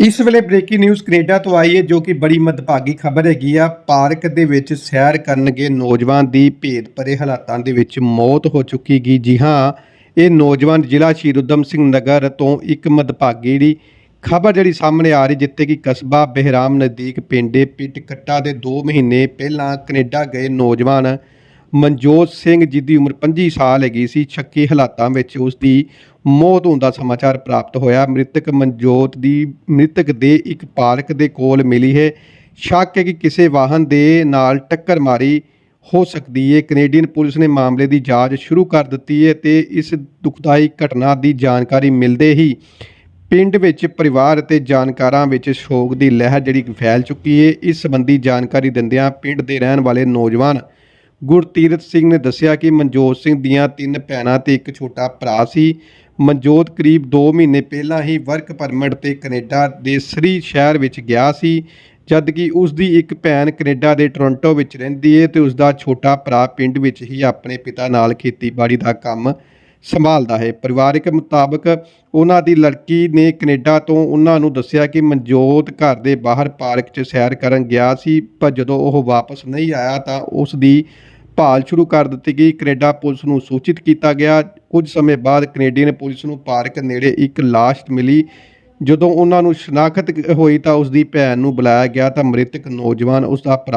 ਇਸ ਵੇਲੇ breaking news Canada ਤੋਂ ਆਈ ਹੈ ਜੋ ਕਿ ਬੜੀ ਮਦਭਾਗੀ ਖਬਰ ਹੈਗੀ ਆ। ਪਾਰਕ ਦੇ ਵਿੱਚ ਸੈਰ ਕਰਨ ਗਏ ਨੌਜਵਾਨ ਦੀ ਭੇਦ ਭਰੇ ਹਾਲਾਤਾਂ ਦੇ ਵਿੱਚ ਮੌਤ ਹੋ ਚੁੱਕੀ ਗਈ ਜੀ ਹਾਂ, ਇਹ ਨੌਜਵਾਨ ਜ਼ਿਲ੍ਹਾ ਸ਼ਹੀਦ ਊਧਮ ਸਿੰਘ ਨਗਰ ਤੋਂ ਇੱਕ ਮਦਭਾਗੀ ਜਿਹੜੀ ਖਬਰ ਜਿਹੜੀ ਸਾਹਮਣੇ ਆ ਰਹੀ, ਜਿੱਥੇ ਕਿ ਕਸਬਾ ਬਹਿਰਾਮ ਨਜ਼ਦੀਕ ਪਿੰਡੇ ਪਿੱਟ ਕੱਟਾ ਦੇ 2 ਮਹੀਨੇ ਪਹਿਲਾਂ ਕੈਨੇਡਾ ਗਏ ਨੌਜਵਾਨ ਮਨਜੋਤ ਸਿੰਘ, ਜਿਹਦੀ ਉਮਰ 25 ਸਾਲ ਹੈਗੀ ਸੀ ਸ਼ੱਕੀ ਹਾਲਾਤਾਂ ਵਿੱਚ ਉਸ ਦੀ ਮੌਤ ਹੋਣ ਦਾ ਸਮਾਚਾਰ ਪ੍ਰਾਪਤ ਹੋਇਆ। ਮ੍ਰਿਤਕ ਮਨਜੋਤ ਦੀ, ਮ੍ਰਿਤਕ ਦੇ ਇੱਕ ਪਾਰਕ ਦੇ ਕੋਲ ਮਿਲੀ ਹੈ। ਸ਼ੱਕ ਹੈ ਕਿ ਕਿਸੇ ਵਾਹਨ ਦੇ ਨਾਲ ਟੱਕਰ ਮਾਰੀ ਹੋ ਸਕਦੀ ਹੈ। ਕੈਨੇਡੀਅਨ ਪੁਲਿਸ ਨੇ ਮਾਮਲੇ ਦੀ ਜਾਂਚ ਸ਼ੁਰੂ ਕਰ ਦਿੱਤੀ ਹੈ ਤੇ ਇਸ ਦੁਖਦਾਈ ਘਟਨਾ ਦੀ ਜਾਣਕਾਰੀ ਮਿਲਦੇ ਹੀ ਪਿੰਡ ਵਿੱਚ ਪਰਿਵਾਰ ਅਤੇ ਜਾਣਕਾਰਾਂ ਵਿੱਚ ਸ਼ੋਕ ਦੀ ਲਹਿਰ ਜਿਹੜੀ ਫੈਲ ਚੁੱਕੀ ਹੈ। ਇਸ ਸੰਬੰਧੀ ਜਾਣਕਾਰੀ ਦਿੰਦਿਆਂ ਪਿੰਡ ਦੇ ਰਹਿਣ ਵਾਲੇ ਨੌਜਵਾਨ ਗੁਰਤੀਰਤ ਸਿੰਘ ਨੇ ਦੱਸਿਆ ਕਿ ਮਨਜੋਤ ਸਿੰਘ ਦੀਆਂ ਤਿੰਨ ਭੈਣਾਂ ਤੇ ਇੱਕ ਛੋਟਾ ਭਰਾ ਸੀ। ਮਨਜੋਤ ਕਰੀਬ 2 ਮਹੀਨੇ ਪਹਿਲਾਂ ਹੀ ਵਰਕ ਪਰਮਿਟ ਤੇ ਕੈਨੇਡਾ ਦੇ ਸਰੀ ਸ਼ਹਿਰ ਵਿੱਚ ਗਿਆ ਸੀ ਜਦ ਕਿ ਉਸ ਦੀ ਇੱਕ ਭੈਣ ਕੈਨੇਡਾ ਦੇ ਟੋਰਾਂਟੋ ਵਿੱਚ ਰਹਿੰਦੀ ਹੈ ਤੇ ਉਸ ਦਾ ਛੋਟਾ ਭਰਾ ਪਿੰਡ ਵਿੱਚ ਹੀ ਆਪਣੇ ਪਿਤਾ ਨਾਲ ਖੇਤੀਬਾੜੀ ਦਾ ਕੰਮ ਸੰਭਾਲਦਾ ਹੈ। ਪਰਿਵਾਰਕ ਮੁਤਾਬਕ ਉਹਨਾਂ ਦੀ ਲੜਕੀ ਨੇ ਕੈਨੇਡਾ ਤੋਂ ਉਹਨਾਂ ਨੂੰ ਦੱਸਿਆ ਕਿ ਮਨਜੋਤ ਘਰ ਦੇ ਬਾਹਰ ਪਾਰਕ 'ਚ ਸੈਰ ਕਰਨ ਗਿਆ ਸੀ, ਪਰ ਜਦੋਂ ਉਹ ਵਾਪਸ ਨਹੀਂ ਆਇਆ ਤਾਂ ਉਸ ਦੀ ਭਾਲ ਸ਼ੁਰੂ ਕਰ ਦਿੱਤੀ ਗਈ। ਕੈਨੇਡਾ ਪੁਲਿਸ ਨੂੰ ਸੂਚਿਤ ਕੀਤਾ ਗਿਆ। ਕੁਝ ਸਮੇਂ ਬਾਅਦ ਕੈਨੇਡੀਅਨ ਪੁਲਿਸ ਨੂੰ ਪਾਰਕ ਨੇੜੇ ਇੱਕ ਲਾਸ਼ ਮਿਲੀ। ਜਦੋਂ ਉਹਨਾਂ ਨੂੰ ਸ਼ਨਾਖਤ ਹੋਈ ਤਾਂ ਉਸ ਦੀ ਭੈਣ ਨੂੰ ਬੁਲਾਇਆ ਗਿਆ ਤਾਂ ਮ੍ਰਿਤਕ ਨੌਜਵਾਨ ਉਸ ਦਾ ਭਰਾ